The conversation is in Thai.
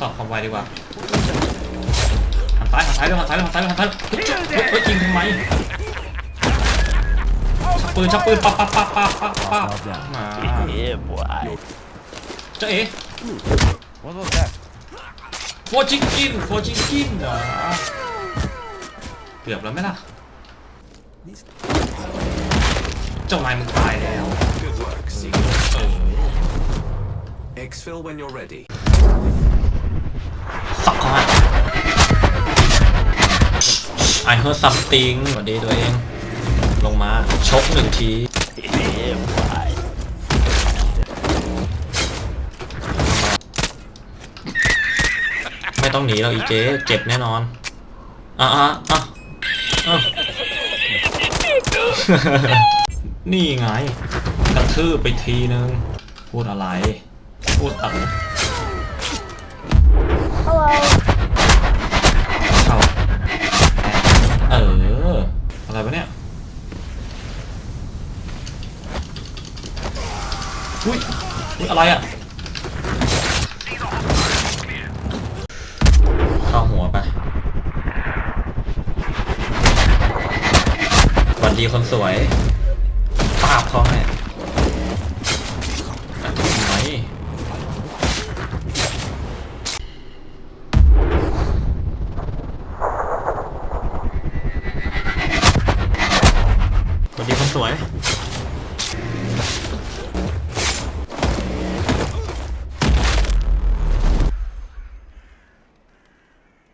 สอบความไวดีกว่าหันซ้ายหันซ้ายเร็วหันซ้ายเร็วหันซ้ายเร็วหันซ้ายเร็วเฮ้ยเฮ้ยยิงทำไมชักปืนชักปืนปั๊บปั๊บปั๊บปั๊บปั๊บปั๊บมา Yeah, boy. เจ้าเอ๋ What was that? โฟจิงกินโฟจิงกินเหรอเกือบแล้วไหมล่ะเจ้านายมึงตายแล้ว Good work. See เออ exfil when you're ready. I heard something สวัสดีตัวเอง ลงมา ชกหนึ่งทีไม่ต้องหนีเราอีเจ๊เจ็บแน่นอน อะอะอะอะนี่ไง กระทืบไปทีนึง พูดอะไร พูดตัด Hello. อุ้ยอุ้ยอะไรอะเข้าหัวไปสวัสดีคนสวยปาบเขาให้อะทำไมสวัสดีคนสวย